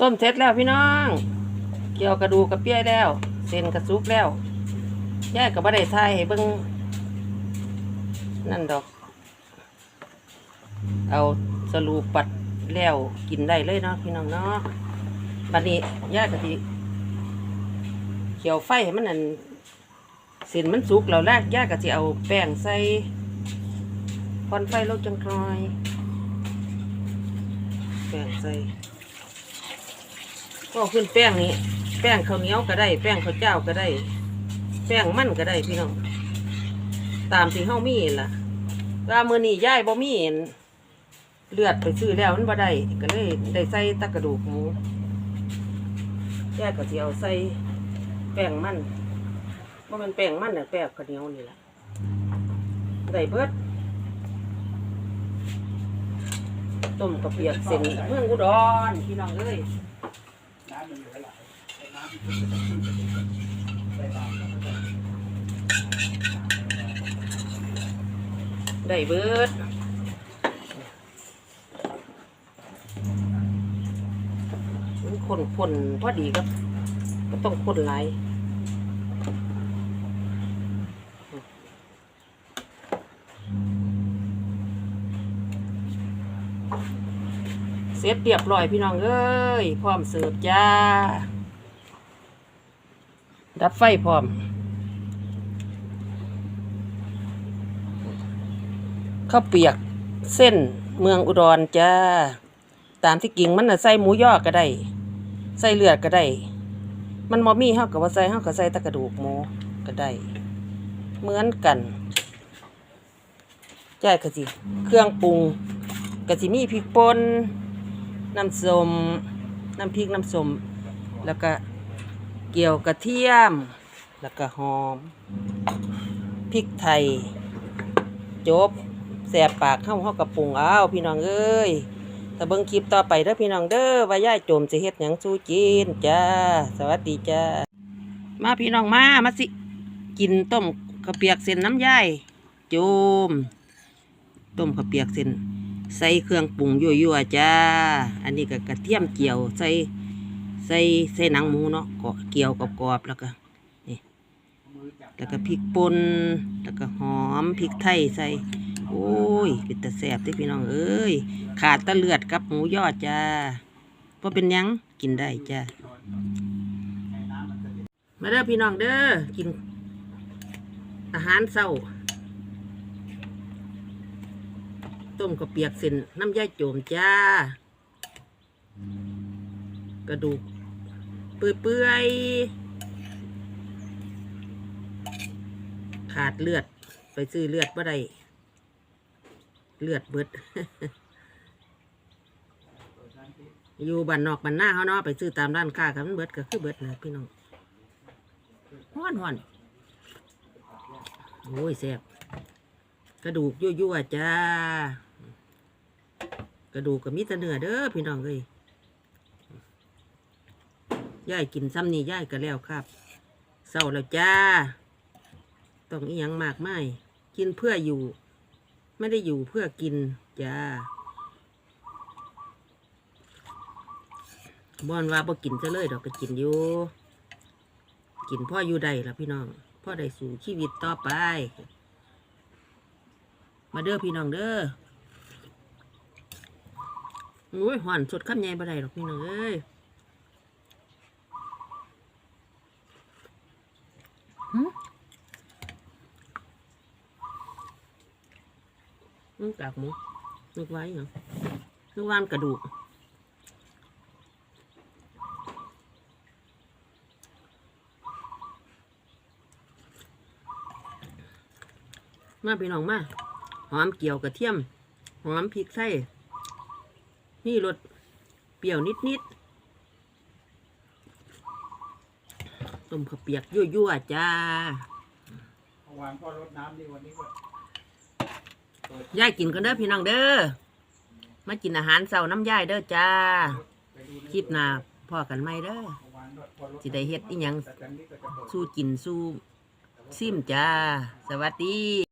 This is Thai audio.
ต้มเสร็จแล้วพี่น้อง เกี่ยวกระดูกกระเปี้ยแล้ว เส้นกระซุกแล้วย่ายกกับบ่ได้ทายให้เบิ่งนั่นดอก เอาสรูปัดแล้วกินได้เลยเนาะพี่น้องเนาะบัดนี้ยายกะทิเขียวไฟให้มันนั่นเส้นมันสุกแล้วแรกยายกะทิเอาแป้งใส่ควันไฟลดจังคอยแป้งใส่ ก็ขึ้นแป้งนี้ แป้งข้าวเหนียวก็ได้ แป้งข้าวเจ้าก็ได้ แป้งมันก็ได้พี่น้อง ตามที่เฮามีล่ะว่ามือนี้ยายบ่มีอั่นเลือดไปซื้อแล้วมันบ่ได้ก็เลยได้ใส่ตะกระดูกหมูยายก็สิเอาใส่แป้งมันบ่แม่นแป้งมันน่ะแป้งข้าวเหนียวนี่ล่ะได้เบิดต้มกระเปียกเส้นเมืองอุดรพี่น้องเอ้ย ได้เบิดมันคนคนพอดีก็ก็ต้องคนหลเสร็จเรียบร้อยพี่น้องเอ้ย พร้อมเสิร์ฟจ้า ดับไฟพร้อม ข้าวเปียกเส้นเมืองอุดรจ้า ตามที่กิ่งมันน่ะใส่หมูยอก็ได้ ใส่เลือดก็ได้ มันมอมี่เฮากับว่าใส่เฮาก็ใส่ตะกระดูกหมูก็ได้ เหมือนกันจ่ายก็สิเครื่องปรุงก็สิมีพริกป่นน้ำส้มน้ำพริกน้ำส้มแล้วก็ เกี่ยวกระเทียม แล้วก็หอมพริกไทย จบแสบปากเข้าเข้ากระปุงอ้าวพี่น้องเอ้ยถ้าเบิ่งคลิปต่อไปเด้อพี่น้องเด้อว่าย่ายโจมสิเฮ็ดหยังสู้กินจ้าสวัสดีจ้ามาพี่น้องมามาสิ กินต้มข้าวเปียกเส้นน้ำย่ายโจม ต้มข้าวเปียกเส้นใส่เครื่องปรุงยั่วๆจ้า อันนี้ก็กระเทียมเจียวใส่ ใส่ใส่หนังหมูเนาะก็เกี่ยวกรอบๆแล้วก็นี่แล้วก็พริกป่นแล้วก็หอมพริกไทยใส่ โอ้ยเป็นตะแสบที่พี่น้องเอ้ยขาดตะเลือดกับหมูยอดจ้าพอเป็นยังกินได้จ้ามาเด้อพี่น้องเด้อกิน อาหารเศร้าต้มกระเปียกเส้นน้ำย่าโจมจ้ากระดูก เปื่อยๆขาดเลือด ไปซื้อเลือดบ่ได้เลือดเบิด อยู่บ้านนอกบ้านหน้าเขาเนาะไปซื้อตามร้านค้าครับมันเบิดก็คือเบิดนะพี่น้องห้อนห้อนโอ้ยแซ่บกระดูกยั่วๆจ้ากระดูกกับมีแต่เนื้อเด้อพี่น้องเอ้ย ย่ายกินซ้ำนี่ย่ายก็แล้วครับเศร้าแล้วจ้า ต้องอีหยังมากไม่กินเพื่ออยู่ ไม่ได้อยู่เพื่อกินจ้าบอนว่าบ่กินจะเลยดอกก็กินอยู่กินพ่ออยู่ใดล่ะพี่น้องพ่อได้สู่ชีวิตต่อไป มาเด้อพี่น้องเด้อโอ้ยหวานสดข้ามใหญ่บ่ได้หรอกพี่น้องเอ้ย นึกกากหมูนึกไว้เหรอนึกว่านกระดูกมาพี่น้องมาหอมเกี่ยวกระเทียมหอมพริกไทยนี่รสเปรี้ยวนิดนิดๆต้มข้าวเปียกยั่วๆจ้าวานพ่อรดน้ำดีวันนี้ก็ ยายกินกันเด้อพี่น้องเด้อมากินอาหารเสาน้ำยายเด้อจ้าคลิปหน้าพ่อกันไหมเด้อเมื่อวานพ่อรดสิได้เฮ็ดอีหยังสู้กินสู้ซิมจ้า สวัสดี